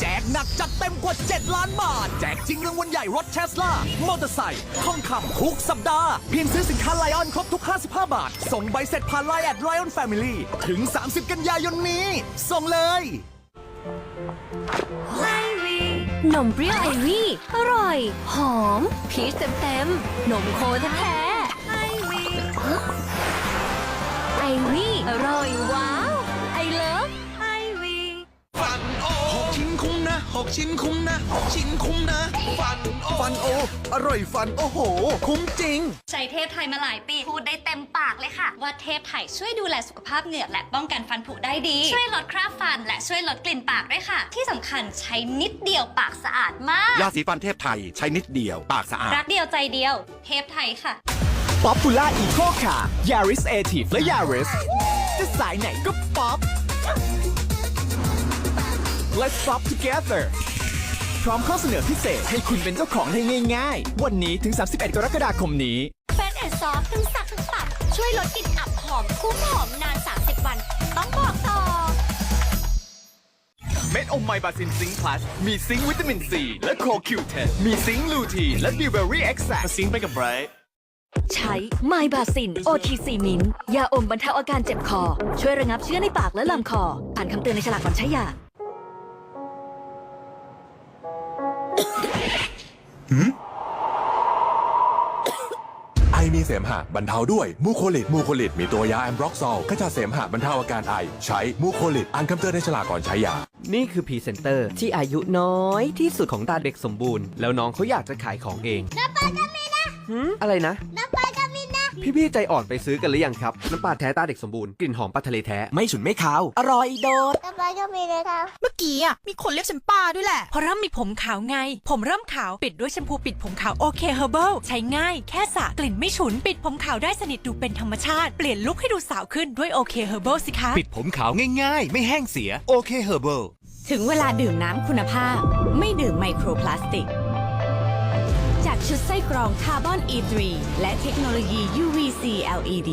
แจกหนักจัดเต็มกว่า 7 ล้านบาท แจกจริงรางวัลใหญ่รถเทสลามอเตอร์ไซค์ทองคำทุกสัปดาห์ เพียงซื้อสินค้าไลออนครบทุก 55 บาท ส่งใบเสร็จผ่านไลน์แอดไลออนแฟมิลี่ถึง 30 กันยายนนี้ ส่งเลยนมเปรี้ยวไอวี่ อร่อย หอม พีชเต็มๆนมโคแท้ๆไอวี่ไอวี่ อร่อยว้า กชิ้นคุ้มนะหกชิ้นคุ้มนะ ฟันโอฟันโอ อร่อยฟันโอ้โห คุ้มจริง ใช้เทพไทยมาหลายปี พูดได้เต็มปากเลยค่ะ ว่าเทพไทยช่วยดูแลสุขภาพเหงือกและป้องกันฟันผุได้ดี ช่วยลดคราบฟันและช่วยลดกลิ่นปากด้วยค่ะ ที่สำคัญใช้นิดเดียวปากสะอาดมาก ยาสีฟันเทพไทยใช้นิดเดียว ปากสะอาด รักเดียวใจเดียว เทพไทยค่ะป๊อปปูล่าอีโคคาร์ Yaris a t i v และ Yaris จะสายไหนก็ป๊อป Let's pop together พร้อมข้อเสนอพิเศษให้คุณเป็นเจ้าของได้ง่าย ๆ วันนี้ถึง 31 กรกฎาคมนี้ เฟสแอนด์ซอฟทั้งสักทั้งปัดช่วยลดกลิ่นอับหอมคุ้มหอมนาน 30 วัน ต้องบอกต่อ เม็ดอมไมบาซินซิงค์พลัสมีซิงค์วิตามินซีและโคคิวเทนมีซิงค์ลูทีนและบิวเบอรี่เอ็กซ์แซซิงค์ไปกับไบรท์ใช้ไมบาซิน OTC มินยาอมบรรเทาอาการเจ็บคอ ช่วยระงับเชื้อในปากและลำคอ อ่านคำเตือนในฉลากก่อนใช้ยา ไอมีเสมหะบรรเทาด้วยมูโคลิดมูโคลิดมีตัวยาแอมบร็อกซอลขจัดเสมหะบรรเทาอาการไอ ใช้มูโคลิดอ่านคำเตือนในฉลากก่อนใช้ยา นี่คือพรีเซนเตอร์ที่อายุน้อยที่สุดของตาเด็กสมบูรณ์ แล้วน้องเขาอยากจะขายของเอง น้ำปลาก็มีนะอะไรนะ น้ำปลาก็มีนะ พี่ๆใจอ่อนไปซื้อกันหรือยังครับ น้ำปลาแท้ตาเด็กสมบูรณ์กลิ่นหอมปลาทะเลแท้ ไม่ฉุนไม่คาว อร่อยโดดเมื่อกี้อะมีคนเรียกฉันป้าด้วยแหละ เพราะเริ่มมีผมขาวไง ผมเริ่มขาวปิดด้วยแชมพูปิดผมขาวโอเคเฮอร์เบิลใช้ง่ายแค่สระกลิ่นไม่ฉุนปิดผมขาวได้สนิทดูเป็นธรรมชาติเปลี่ยนลุคให้ดูสาวขึ้นด้วยโอเคเฮอร์เบิลสิคะปิดผมขาวง่ายๆ ไม่แห้งเสียโอเคเฮอร์เบิลถึงเวลาดื่มน้ำคุณภาพ ไม่ดื่มไมโครพลาสติกจาก ชุดไส้กรองคาร์บอน E3 และเทคโนโลยี UVC LED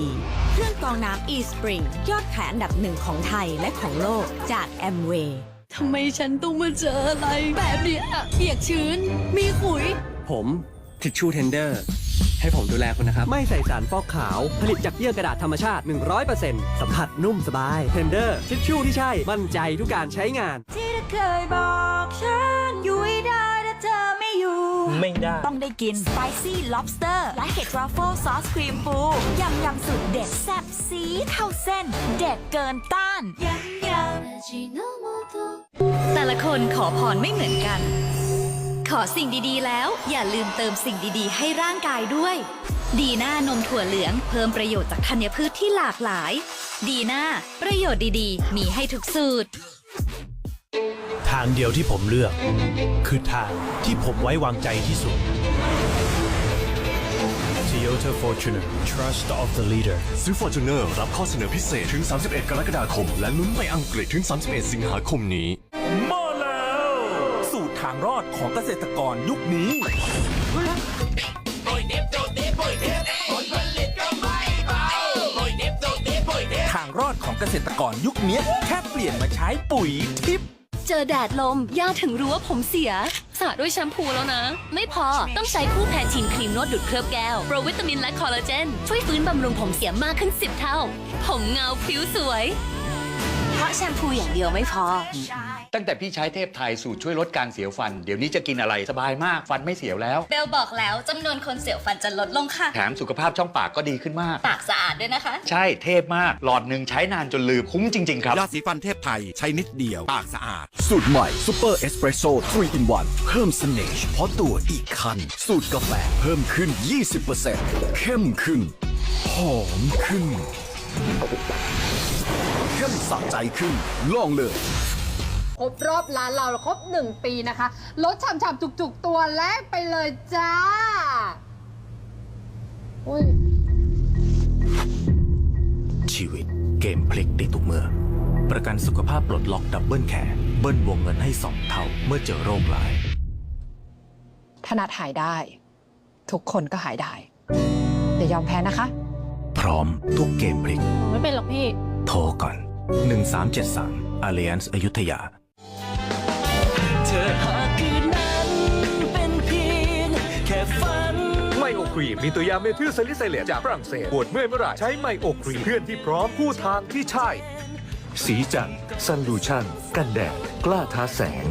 เครื่องกรองน้ำ eSpring ยอดขายอันดับหนึ่งของไทยและของโลกจาก Amway ทำไมฉันต้องมาเจออะไรแบบเนี้ยเปียกชื้น มีขุย ผมทิชชู่เทนเดอร์ให้ผมดูแลคุณนะครับ ไม่ใส่สารฟอกขาว ผลิตจากเยื่อกระดาษธรรมชาติ 100%สัมผัสนุ่มสบายเทนเดอร์ทิชชู่ที่ใช่ มั่นใจทุกการใช้งาน ที่เธอเคยบอกฉันอยู่ไม่ได้ ไม่ได้ ต้องได้กิน Spicy Lobster และเห็ด Truffle Sauce Cream ปูยำยำสุดเด็ดแซ่บซีดเท่าเส้น เด็ดเกินต้านยำยำแต่ละคนขอพรไม่เหมือนกัน ขอสิ่งดีๆแล้ว อย่าลืมเติมสิ่งดีๆ ให้ร่างกายด้วย ดีน่านมถั่วเหลืองเพิ่มประโยชน์จากธัญพืชที่หลากหลาย ดีน่าประโยชน์ดีๆ มีให้ทุกสูตรทางเดียวที่ผมเลือก คือทางที่ผมไว้วางใจที่สุด Toyota Fortuner Trust of the Leader ซื้อ Fortuner รับข้อเสนอพิเศษถึง 31 กรกฎาคม และลุ้นไปอังกฤษถึง 31 สิงหาคมนี้ มาแล้ว สูตรทางรอดของเกษตรกรยุคนี้ ทางรอดของเกษตรกรยุคนี้ แค่เปลี่ยนมาใช้ปุ๋ยทิพย์ เจอแดดลม ย่าถึงรู้ว่าผมเสียสระด้วยแชมพูแล้วนะ ไม่พอต้องใช้คู่แพนทีนครีมนวดดูดเคลือบแก้ว โปรวิตามินและคอลลาเจน ช่วยฟื้นบำรุงผมเสียมากขึ้น 10 เท่า ผมเงาผิวสวย เพราะแชมพูอย่างเดียวไม่พอ ตั้งแต่พี่ใช้เทพไทยสูตรช่วยลดการเสียวฟัน เดี๋ยวนี้จะกินอะไรสบายมากฟันไม่เสียวแล้ว เบลบอกแล้วจำนวนคนเสียวฟันจะลดลงค่ะ แถมสุขภาพช่องปากก็ดีขึ้นมาก ปากสะอาดด้วยนะคะ ใช่เทพมาก หลอดหนึ่งใช้นานจนลืมคุ้มจริง ๆ ครับ ยาสีฟันเทพไทยใช้นิดเดียว ปากสะอาด สูตรใหม่ซูเปอร์เอสเปรสโซ่3 in 1เพิ่มเสน่ห์เฉพาะตัวอีกคัน สูตรกาแฟเพิ่มขึ้น 20%เข้มขึ้น หอมขึ้น เข้มสะใจขึ้น ลองเลย ครบรอบร้านเราครบหนึ่งปีนะคะ ลดฉ่ำๆจุกๆ ตัวแรกไปเลยจ้าอุ้ยชีวิตเกมพลิกได้ทุกเมื่อ ประกันสุขภาพปลดล็อกดับเบิลแคร์เบิ้ลวงเงินให้สองเท่าเมื่อเจอโรคร้าย ถนัดหายได้ ทุกคนก็หายได้อย่ายอมแพ้นะคะ พร้อมทุกเกมพลิก ไม่เป็นหรอกพี่ โทรก่อน 1373 Alliance อยุธยา รีม มีตัวยาเมทิลซาลิไซเลตจากฝรั่งเศสปวดเมื่อยเมื่อไหร่ใช้ไมโอครีมเพื่อนที่พร้อมคู่ทางที่ใช่ สีจันซันลูชั่น กันแดด กล้าท้าแสง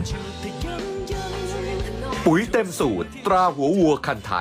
ปุ๋ยเต็มสูตร ตราหัววัวคันไถ